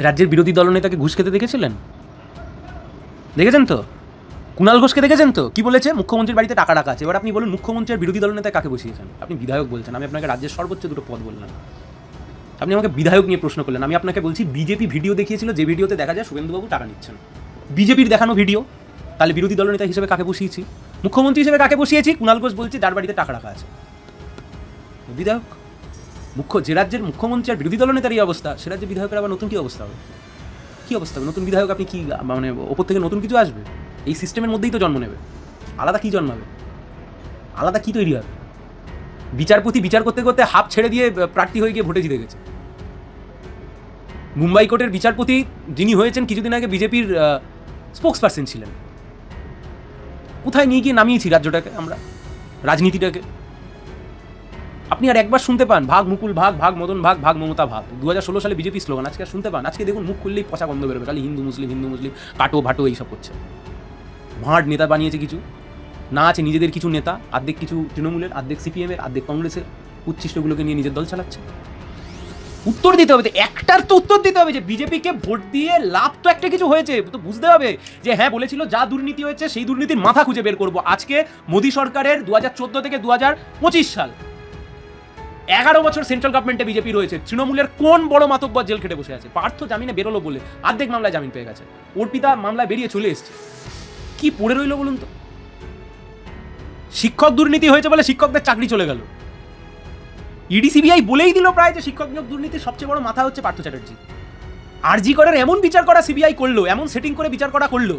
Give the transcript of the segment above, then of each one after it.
রাজ্যের বিরোধী দলনেতাকে ঘুষ খেতে দেখেছিলেন? দেখেছেন তো? কুণাল ঘোষকে দেখেছেন তো? কি বলেছে? মুখ্যমন্ত্রীর বাড়িতে টাকা রাখা আছে। এবার আপনি বলুন মুখ্যমন্ত্রীর বিরোধী দলনেতা কাকে বসিয়েছেন? আপনি বিধায়ক বলছেন, আমি আপনাকে রাজ্যের সর্বোচ্চ দুটো পদ বললাম। আপনি আমাকে বিধায়ক নিয়ে প্রশ্ন করলেন। আমি আপনাকে বলছি, বিজেপি ভিডিও দেখিয়েছিল, যে ভিডিওতে দেখা যায় শুভেন্দুবাবু টাকা নিচ্ছেন। বিজেপির দেখানো ভিডিও, তাহলে বিরোধী দলনেতা হিসেবে কাকে বসিয়েছি? মুখ্যমন্ত্রী হিসেবে কাকে বসিয়েছি? কুণাল ঘোষ বলছি, যার বাড়িতে টাকা রাখা আছে। বিধায়ক? মুখ্য যে রাজ্যের মুখ্যমন্ত্রী আর বিরোধী দলনেতার এই অবস্থা, সে রাজ্যের বিধায়কের আবার নতুন কি অবস্থা হবে? কী অবস্থা হবে? নতুন বিধায়ক আপনি কি মানে ওপর থেকে নতুন কিছু আসবে? এই সিস্টেমের মধ্যেই তো জন্ম নেবে। আলাদা কী জন্মাবে? আলাদা কী তৈরি হবে? বিচারপতি বিচার করতে করতে হাফ ছেড়ে দিয়ে প্রার্থী হয়ে গিয়ে ভোটে জিতে গেছে। মুম্বাই কোর্টের বিচারপতি যিনি হয়েছেন, কিছুদিন আগে বিজেপির স্পোক্স পার্সন ছিলেন। কোথায় নিয়ে গিয়ে নামিয়েছি রাজ্যটাকে আমরা? রাজনীতিটাকে? আপনি আর একবার শুনতে পান, ভাগ মুকুল ভাগ ভাগ মদন ভাগ ভাগ মমতা ভাগ। দু হাজার ষোলো সালে বিজেপি স্লোগান, আজকে শুনতে পান? আজকে দেখুন মুখ খুললেই পচা গন্ধ বেরোবে, খালি হিন্দু মুসলিম হিন্দু মুসলিম, কাটো ভাটো এইসব করছে। ভাঁড় নেতা বানিয়েছে কিছু, না আছে নিজেদের কিছু নেতা, আর্ধেক কিছু তৃণমূলের, আর্ধেক সিপিএমের, আর্ধেক কংগ্রেসের, উচ্ছিষ্টগুলোকে নিয়ে নিজের দল চালাচ্ছে। উত্তর দিতে হবে একটার তো উত্তর দিতে হবে যে, বিজেপিকে ভোট দিয়ে লাভ তো একটা কিছু হয়েছে, তো বুঝতে হবে যে হ্যাঁ বলেছিল যা দুর্নীতি হয়েছে, সেই দুর্নীতির মাথা খুঁজে বের করব। আজকে মোদী সরকারের দু হাজার চোদ্দ থেকে দু হাজার পঁচিশ সাল এগারো বছর সেন্ট্রাল গভর্নমেন্টে বিজেপি রয়েছে। তৃণমূলের কোন বড় মাতব্বর জেল খেটে বসে আছে? পার্থ জামিনে বেরোলো বলে অর্ধেক মামলায় জামিন পেয়ে গেছে। অর্পিতা মামলায় বেরিয়ে চলে এসছে। কি পড়ে রইল বলুন তো? শিক্ষক দুর্নীতি হয়েছে বলে শিক্ষকদের চাকরি চলে গেল। ইডি, সিবিআই বলেই দিল প্রায় যে শিক্ষক নিয়োগ দুর্নীতির সবচেয়ে বড় মাথা হচ্ছে পার্থ চ্যাটার্জি। আরজি করার এমন বিচার করা সিবিআই করল, এমন সেটিং করে বিচার করা করল,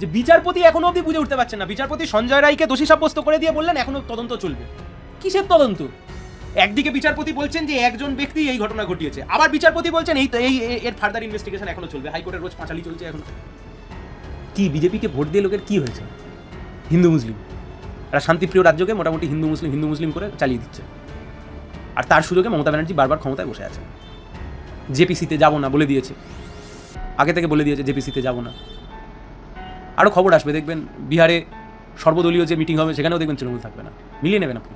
যে বিচারপতি এখনও অবধি বুঝে উঠতে পারছেন না। বিচারপতি সঞ্জয় রায়কে দোষী সাব্যস্ত করে দিয়ে বললেন, এখনও তদন্ত চলবে। কিসের তদন্ত? একদিকে বিচারপতি বলছেন যে একজন ব্যক্তি এই ঘটনা ঘটিয়েছে। আবার বিচারপতি বলছেন, এই এই এর ফার্দার ইনভেস্টিগেশন এখনও চলবে। হাইকোর্টের রোজ পাঁচালি চলছে এখন। কি, বিজেপিকে ভোট দিয়ে লোকের কি হয়েছে? হিন্দু, মুসলিম। একটা শান্তিপ্রিয় রাজ্যকে মোটামুটি হিন্দু, মুসলিম হিন্দু, মুসলিম করে চালিয়ে দিচ্ছে। আর তার সুযোগে মমতা ব্যানার্জি বারবার ক্ষমতায় বসে আছে। জেপিসিতে যাব না বলে দিয়েছে। আগে থেকে বলে দিয়েছে জেপিসিতে যাব না। আরও খবর আসবে, দেখবেন বিহারে সর্বদলীয় যে মিটিং হবে, সেখানেও দেখবেন তৃণমূল থাকবে না। মিলিয়ে নেবেন আপনি।